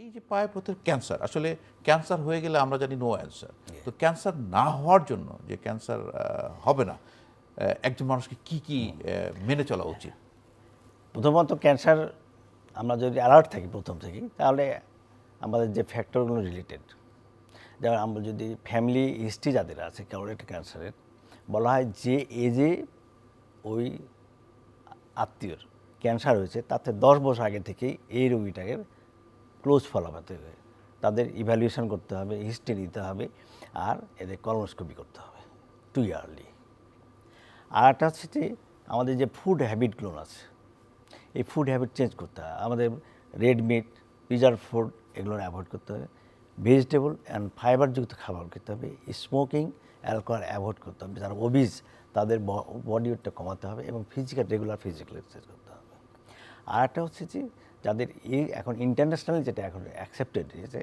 এই যে পায়ে পথের ক্যান্সার আসলে ক্যান্সার হয়ে গেলে আমরা জানি নো অ্যান্সার তো ক্যান্সার না হওয়ার জন্য যে ক্যান্সার হবে না একজন মানুষকে কি কি মেনে চলা উচিত? প্রথমত ক্যান্সার আমরা যদি অ্যালার্ট থাকি প্রথম থেকেই তাহলে আমাদের যে ফ্যাক্টরগুলো রিলেটেড যেমন আমরা যদি ফ্যামিলি হিস্ট্রি যাদের আছে একটা ক্যান্সারের বলা হয় যে এজে ওই আত্মীয়র ক্যান্সার হয়েছে তাতে দশ বছর আগে থেকেই এই রোগীটাকে ক্লোজ ফলো হতে হবে তাদের ইভ্যালুয়েশন করতে হবে হিস্ট্রি নিতে হবে, আর এদের কলনোস্কোপি করতে হবে টু ইয়ারলি আর একটা হচ্ছে যে আমাদের যে ফুড হ্যাবিটগুলো আছে, এই ফুড হ্যাবিট চেঞ্জ করতে হবে আমাদের রেড মিট প্রিজার্ভ ফুড এগুলো অ্যাভয়েড করতে হবে ভেজিটেবল অ্যান্ড ফাইবারযুক্ত খাবার খেতে হবে স্মোকিং অ্যালকোহল অ্যাভয়েড করতে হবে, যারা ওবিস তাদের বডি ওয়েটটা কমাতে হবে এবং ফিজিক্যাল রেগুলার ফিজিক্যাল এক্সারসাইজ করতে হবে। আর একটা হচ্ছে যে যাদের এই এখন ইন্টারন্যাশনাল যেটা এখন অ্যাকসেপ্টেড হয়েছে,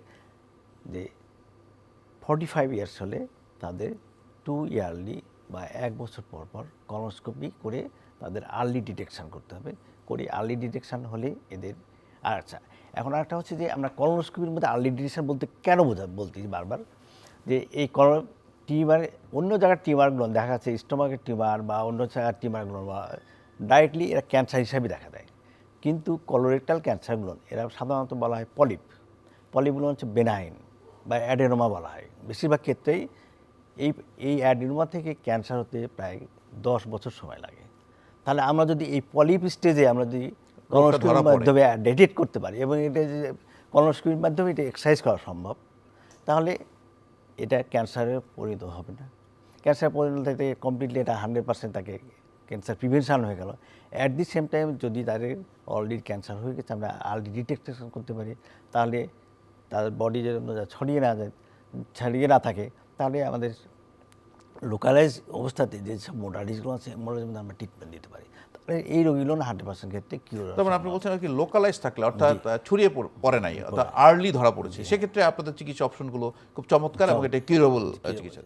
যে ফর্টি ফাইভ ইয়ার্স হলে তাদের টু ইয়ারলি বা এক বছর পর পর কলনোস্কোপি করে তাদের আর্লি ডিটেকশন করতে হবে। করে আর্লি ডিটেকশান হলে এদের আচ্ছা এখন আরেকটা হচ্ছে যে আমরা কলনোস্কোপির মধ্যে আর্লি ডিটেকশন বলতে কেন বোঝা বলতেছি বারবার, যে এই কল টিউমার অন্য জায়গার টিউমারগুলো দেখা যাচ্ছে স্টোমাকের টিউমার বা অন্য জায়গার টিউমারগুলো বা ডাইরেক্টলি এরা ক্যান্সার হিসাবে দেখা দেয়। কিন্তু কলোরেক্টাল ক্যান্সারগুলো এরা সাধারণত বলা হয় পলিপ। পলিপগুলো হচ্ছে বেনাইন বা অ্যাডেনোমা বলা হয়। বেশিরভাগ ক্ষেত্রেই এই এই অ্যাডেনোমা থেকে ক্যান্সার হতে প্রায় দশ বছর সময় লাগে। তাহলে আমরা যদি এই পলিপ স্টেজে আমরা যদি কলনোস্কোপির মাধ্যমে ডিটেক্ট করতে পারি এবং এটা যে কলনোস্কোপির মাধ্যমে এটা এক্সারসাইজ করা সম্ভব তাহলে এটা ক্যান্সারে পরিণত হবে না। ক্যান্সার পরিণত কমপ্লিটলি এটা হান্ড্রেড পার্সেন্ট তাকে ক্যান্সার প্রিভেনশন হয়ে গেল। অ্যাট দি সেম টাইম যদি তাদের অলরেডি ক্যান্সার হয়ে গেছে আমরা আর্লি ডিটেকশন করতে পারি তাহলে তাদের বডি যেন ছড়িয়ে না যায় ছড়িয়ে না থাকে তাহলে আমাদের লোকালাইজ অবস্থাতে যে সব মোডালিটিসগুলো আছে মোডালিটির মধ্যে আমরা ট্রিটমেন্ট দিতে পারি। তাহলে এই রোগীগুলো না হান্ড্রেড পার্সেন্ট ক্ষেত্রে কিউর তার মানে আপনি বলছেন আর কি লোকালাইজ থাকলে অর্থাৎ ছড়িয়ে পড়- পড়ে নাই অর্থাৎ আর্লি ধরা পড়েছে। সেক্ষেত্রে আপনাদের চিকিৎসা অপশনগুলো খুব চমৎকার এবং এটা কিউরেবল চিকিৎসা।